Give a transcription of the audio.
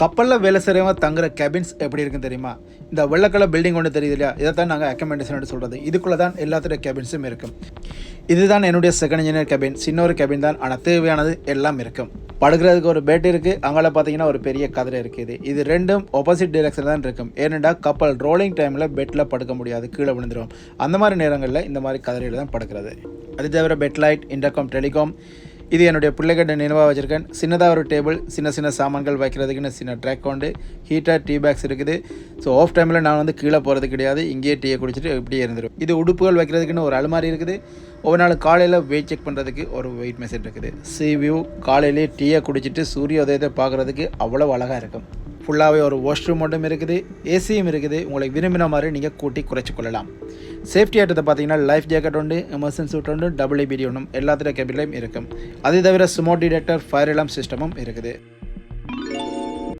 கப்பலில் வேலை செய்கிறவங்க தங்குற கேபின்ஸ் எப்படி இருக்குன்னு தெரியுமா? இந்த வெள்ளக்கலர் பில்டிங் ஒன்று தெரியுது இல்லையா? இதை தான் நாங்கள் அக்கமெண்டேஷன் சொல்கிறது இதுக்குள்ளே தான் எல்லாத்துடைய கேபின்ஸும் இருக்கும். இதுதான் என்னுடைய செகண்ட் இன்ஜினியர் கேபின் சின்ன ஒரு கேபின் தான். ஆனால் தேவையானது எல்லாம் இருக்கும். படுக்கிறதுக்கு ஒரு பெட் இருக்குது அங்கே பார்த்தீங்கன்னா ஒரு பெரிய கதிரை இருக்குது இது. ரெண்டும் ஆப்போசிட் டிரெக்ஷன் தான் இருக்கும். ஏனெண்டா கப்பல் ரோலிங் டைமில் பெட்டில் படுக்க முடியாது. கீழே விழுந்துடும் அந்த மாதிரி நேரங்களில் இந்த மாதிரி கதிரையில் தான் படுக்கிறது. அது தவிர பெட் லைட் இன்டர்காம் டெலிகாம் இது என்னுடைய பிள்ளைகிட்ட நினைவாக வச்சுருக்கேன். சின்னதாக ஒரு டேபிள் சின்ன சின்ன சாமான்கள் வைக்கிறதுக்குன்னு சின்ன ட்ராக் உண்டு. ஹீட்டாக டீ பேக்ஸ் இருக்குது. ஸோ ஆஃப் டைமில் நான் வந்து கீழே போகிறது கிடையாது. இங்கேயே டீயை குடிச்சிட்டு இப்படியே இருந்துடும் இது உடுப்புகள் வைக்கிறதுக்குன்னு ஒரு அலுமாரி இருக்குது. ஒவ்வொரு நாள் காலையில் வெயிட் செக் பண்ணுறதுக்கு ஒரு வெயிட் மெஷின் இருக்குது. சி வியூ காலையிலேயே டீயை குடிச்சிட்டு சூரிய உதயத்தை பார்க்குறதுக்கு அவ்வளோ அழகாக இருக்கும். ஃபுல்லாகவே ஒரு வாஷ்ரூம் மட்டும் இருக்குது. ஏசியும் இருக்குது. உங்களுக்கு விரும்பின மாதிரி நீங்கள் கூட்டி குறைச்சி கொள்ளலாம். சேஃப்டி ஆட்டத்தை பார்த்தீங்கன்னா லைஃப் ஜாக்கெட் உண்டு எமர்ஜென்சி சூட் உண்டு டபுள் ஐபிடி ஒன்றும் எல்லாத்துடைய கேபிலையும் இருக்கும். அதே தவிர ஸ்மோக் டிடெக்டர் ஃபயர் அலாம் சிஸ்டமும் இருக்குது.